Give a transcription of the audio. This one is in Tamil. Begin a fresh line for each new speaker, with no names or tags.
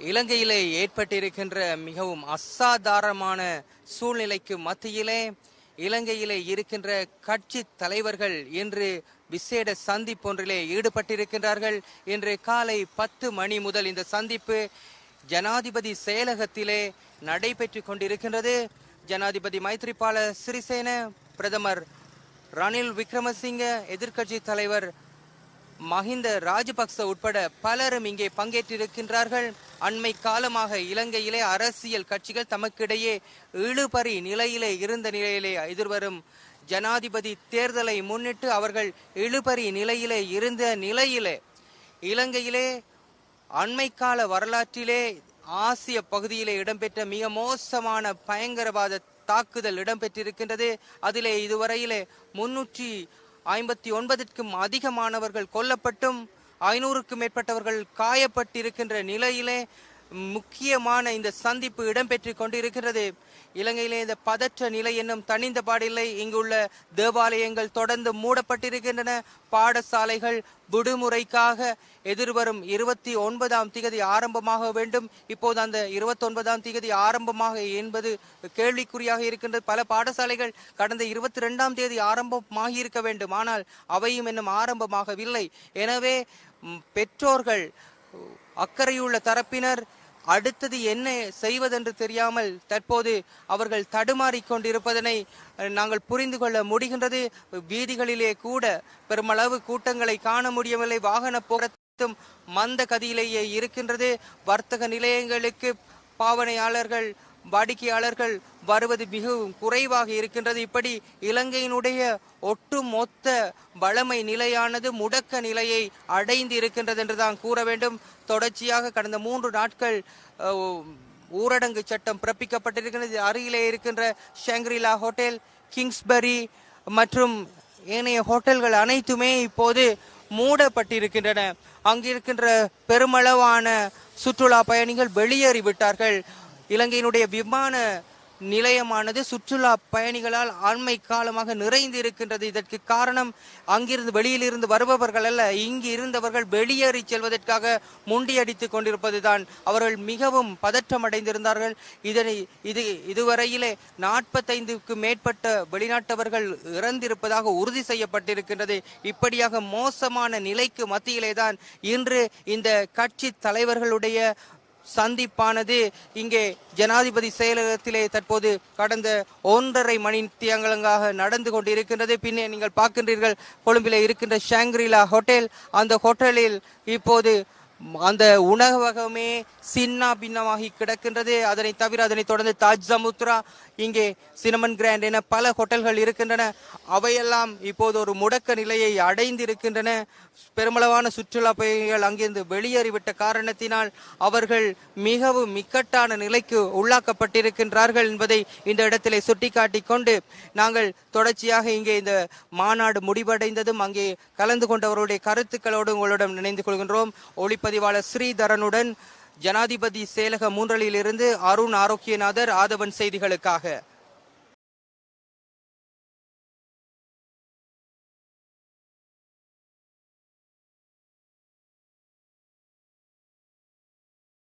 இலங்கையிலே ஏற்பட்டிருக்கின்ற மிகவும் அசாதாரணமான சூழ்நிலைக்கு மத்தியிலே இலங்கையிலே இருக்கின்ற கட்சி தலைவர்கள் இன்று விசேட சந்திப்பொன்றிலே ஈடுபட்டிருக்கின்றார்கள். இன்று காலை பத்து மணி முதல் இந்த சந்திப்பு ஜனாதிபதி செயலகத்திலே நடைபெற்று கொண்டிருக்கின்றது. ஜனாதிபதி மைத்ரிபால சிறிசேன பிரதமர் ரணில் விக்ரமசிங்க எதிர்க்கட்சி தலைவர் மஹிந்த ராஜபக்ச உட்பட பலரும் இங்கே பங்கேற்றிருக்கின்றார்கள். அண்மை காலமாக இலங்கையிலே அரசியல் கட்சிகள் தமக்கிடையே இழுபறி நிலையிலே இருந்த நிலையிலே எதிர்வரும் ஜனாதிபதி தேர்தலை முன்னிட்டு அவர்கள் இழுபறி நிலையிலே இருந்த நிலையிலே இலங்கையிலே அண்மைக்கால வரலாற்றிலே ஆசிய பகுதியிலே இடம்பெற்ற மிக மோசமான பயங்கரவாத தாக்குதல் இடம்பெற்றிருக்கின்றது. அதிலே இதுவரையிலே முன்னூற்றி ஐம்பத்தி ஒன்பதிற்கும் அதிகமானவர்கள் கொல்லப்பட்டும் ஐநூறுக்கும் மேற்பட்டவர்கள் காயப்பட்டிருக்கின்ற நிலையிலே முக்கியமான இந்த சந்திப்பு இடம்பெற்று கொண்டிருக்கிறது. இலங்கையிலே இந்த பதற்ற நிலை என்னும் தணிந்த பாடில்லை. இங்குள்ள தேவாலயங்கள் தொடர்ந்து மூடப்பட்டிருக்கின்றன. பாடசாலைகள் விடுமுறைக்காக எதிர்வரும் இருபத்தி ஒன்பதாம் திகதி ஆரம்பமாக வேண்டும். இப்போது அந்த இருபத்தி ஒன்பதாம் திகதி ஆரம்பமாக என்பது கேள்விக்குறியாக இருக்கின்றது. பல பாடசாலைகள் கடந்த இருபத்தி ரெண்டாம் தேதி ஆரம்பமாகி இருக்க வேண்டும். ஆனால் அவையும் இன்னும் ஆரம்பமாகவில்லை. எனவே பெற்றோர்கள் அக்கறையுள்ள தரப்பினர் அடுத்தது என்ன செய்வதென்று தெரியாமல் தற்போது அவர்கள் தடுமாறிக்கொண்டிருப்பதனை நாங்கள் புரிந்து கொள்ள முடிகின்றது. வீதிகளிலே கூட பெருமளவு கூட்டங்களை காண முடியவில்லை. வாகன போக்குவரத்தும் மந்த கதியிலேயே இருக்கின்றது. வர்த்தக நிலையங்களுக்கு பாவனையாளர்கள் வாடிக்கையாளர்கள் வருவது மிகவும் குறைவாக இருக்கின்றது. இப்படி இலங்கையினுடைய ஒட்டுமொத்த வளமை நிலையானது முடக்க நிலையை அடைந்து இருக்கின்றது என்று தான் கூற வேண்டும். தொடர்ச்சியாக கடந்த மூன்று நாட்கள் ஊரடங்கு சட்டம் பிறப்பிக்கப்பட்டிருக்கிறது அருகிலே இருக்கின்ற ஷாங்க்ரிலா ஹோட்டல் கிங்ஸ்பரி மற்றும் ஏனைய ஹோட்டல்கள் அனைத்துமே இப்போது மூடப்பட்டிருக்கின்றன. அங்கிருக்கின்ற பெருமளவான சுற்றுலா பயணிகள் வெளியேறிவிட்டார்கள். இலங்கையினுடைய விமான நிலையமானது சுற்றுலா பயணிகளால் ஆண்மை காலமாக நிறைந்து இருக்கின்றது இதற்கு காரணம் அங்கிருந்து வெளியிலிருந்து வருபவர்கள் அல்ல இங்கு இருந்தவர்கள் வெளியேறி செல்வதற்காக முண்டியடித்துக் கொண்டிருப்பதுதான். அவர்கள் மிகவும் பதற்றம் அடைந்திருந்தார்கள் இதனை இது இதுவரையிலே நாற்பத்தைந்துக்கு மேற்பட்ட வெளிநாட்டவர்கள் இறந்திருப்பதாக உறுதி செய்யப்பட்டிருக்கின்றது. இப்படியாக மோசமான நிலைக்கு மத்தியிலே தான் இன்று இந்த கட்சி தலைவர்களுடைய சந்திப்பானது. இங்கே ஜனாதிபதி செயலகத்திலே தற்போது கடந்த ஒன்றரை மணி தியங்கலங்காக நடந்து கொண்டிருக்கின்றது. பின்னே நீங்கள் பார்க்கின்றீர்கள் கொழும்பில் இருக்கின்ற ஷாங்க்ரிலா ஹோட்டல். அந்த ஹோட்டலில் இப்போது அந்த உணவகமே சின்ன பின்னமாகி கிடக்கின்றது. அதனை தவிர அதனை தொடர்ந்து தாஜ் சமுத்ரா இங்கே சினமன் கிராண்ட் என பல ஹோட்டல்கள் இருக்கின்றன. அவையெல்லாம் இப்போது ஒரு முடக்க நிலையை அடைந்திருக்கின்றன. பெருமளவான சுற்றுலா பயணிகள் அங்கிருந்து வெளியேறிவிட்ட காரணத்தினால் அவர்கள் மிகவும் இக்கட்டான நிலைக்கு உள்ளாக்கப்பட்டிருக்கின்றார்கள் என்பதை இந்த இடத்திலே சுட்டிக்காட்டி கொண்டு நாங்கள் தொடர்ச்சியாக இங்கே இந்த மாநாடு முடிவடைந்ததும் அங்கே கலந்து கொண்டவருடைய கருத்துக்களோடு உங்களுடன் இணைந்து கொள்கின்றோம். ஒளிப்பதிவாளர் ஸ்ரீதரனுடன் ஜனாதிபதி செயலக மூன்றலில் இருந்து அருண் ஆரோக்கியநாதர் ஆதவன் செய்திகளுக்காக.